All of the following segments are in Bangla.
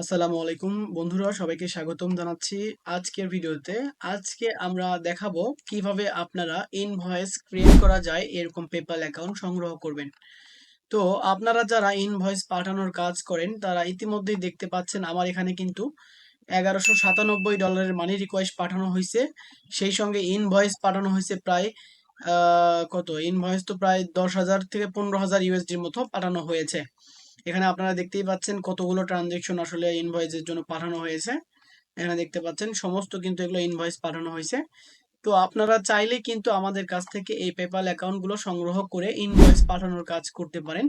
আসসালামু আলাইকুম বন্ধুরা, সবাইকে স্বাগতম জানাচ্ছি আজকের ভিডিওতে। আজকে আমরা দেখাবো কীভাবে আপনারা ইনভয়েস ক্রিয়েট করা যায়, এরকম পেপাল অ্যাকাউন্ট সংগ্রহ করবেন। তো আপনারা যারা ইনভয়েস পাঠানোর কাজ করেন, তারা ইতিমধ্যেই দেখতে পাচ্ছেন আমার এখানে কিন্তু এগারোশো সাতানব্বই ডলারের মানি রিকোয়েস্ট পাঠানো হয়েছে। সেই সঙ্গে ইনভয়েস পাঠানো হয়েছে প্রায় কত? ইনভয়েস তো প্রায় দশ হাজার থেকে পনেরো হাজার ইউএসডির মতো পাঠানো হয়েছে। এখানে আপনারা দেখতেই পাচ্ছেন কতগুলো ট্রানজেকশন আসলে ইনভয়েসের জন্য পাঠানো হয়েছে। এখানে দেখতে পাচ্ছেন সমস্ত কিন্তু এগুলো ইনভয়েস পাঠানো হয়েছে। তো আপনারা চাইলে কিন্তু আমাদের কাছ থেকে এই পেপাল অ্যাকাউন্টগুলো সংগ্রহ করে ইনভয়েস পাঠানোর কাজ করতে পারেন।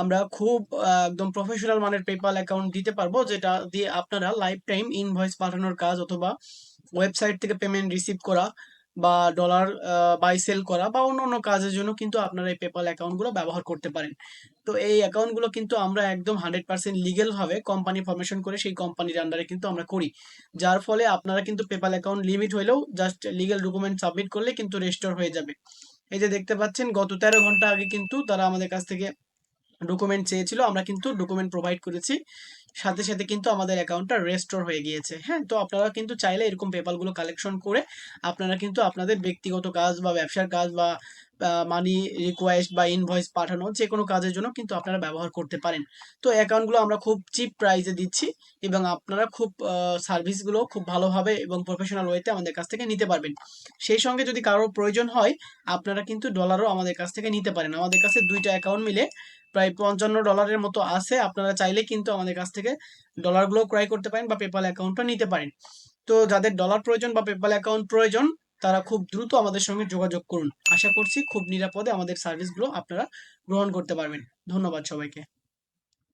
আমরা খুব একদম প্রফেশনাল মানের পেপাল অ্যাকাউন্ট দিতে পারব, যেটা দিয়ে আপনারা লাইফ টাইম ইনভয়েস পাঠানোর কাজ অথবা ওয়েবসাইট থেকে পেমেন্ট রিসিভ করা বা ডলার বাই সেল করা বা অন্য অন্য কাজের জন্য কিন্তু আপনারা এই পেপাল অ্যাকাউন্টগুলো ব্যবহার করতে পারেন। তো এই অ্যাকাউন্টগুলো কিন্তু আমরা একদম হান্ড্রেড পার্সেন্ট লিগেলভাবে কোম্পানি ফরমেশন করে সেই কোম্পানির আন্ডারে কিন্তু আমরা করি। যার ফলে আপনারা কিন্তু পেপাল অ্যাকাউন্ট লিমিট হলেও জাস্ট লিগেল ডকুমেন্ট সাবমিট করলে কিন্তু রেস্টোর হয়ে যাবে। এই যে দেখতে পাচ্ছেন, গত তেরো ঘণ্টা আগে কিন্তু তারা আমাদের কাছ থেকে ডকুমেন্ট চেয়েছিল, আমরা কিন্তু ডকুমেন্ট প্রোভাইড করেছি। সাথে সাথে কিন্তু আমাদের অ্যাকাউন্টটা রেস্টোর হয়ে গিয়েছে। হ্যাঁ তো আপনারা কিন্তু চাইলে এরকম পেপালগুলো কালেকশন করে আপনারা কিন্তু আপনাদের ব্যক্তিগত কাজ বা ব্যবসার কাজ বা মানি রিকোয়েস্ট বা ইনভয়েস পাঠানো যে কোনো কাজের জন্য কিন্তু আপনারা ব্যবহার করতে পারেন। তো অ্যাকাউন্টগুলো আমরা খুব চিপ প্রাইসে দিচ্ছি এবং আপনারা খুব সার্ভিসগুলো খুব ভালোভাবে এবং প্রফেশনাল ওয়েতে আমাদের কাছ থেকে নিতে পারবেন। সেই সঙ্গে যদি কারোর প্রয়োজন হয়, আপনারা কিন্তু ডলারও আমাদের কাছ থেকে নিতে পারেন। আমাদের কাছে দুইটা অ্যাকাউন্ট মিলে প্রায় পঞ্চান্ন ডলারের মতো আছে। আপনারা চাইলে কিন্তু আমাদের কাছ থেকে ডলারগুলো ক্রয় করতে পারেন বা পেপাল অ্যাকাউন্টটা নিতে পারেন। তো যাদের ডলার প্রয়োজন বা পেপাল অ্যাকাউন্ট প্রয়োজন, তারা খুব দ্রুত আমাদের সঙ্গে যোগাযোগ করুন। আশা করছি খুব নিরাপদে আমাদের সার্ভিসগুলো আপনারা গ্রহণ করতে পারবেন। ধন্যবাদ সবাইকে।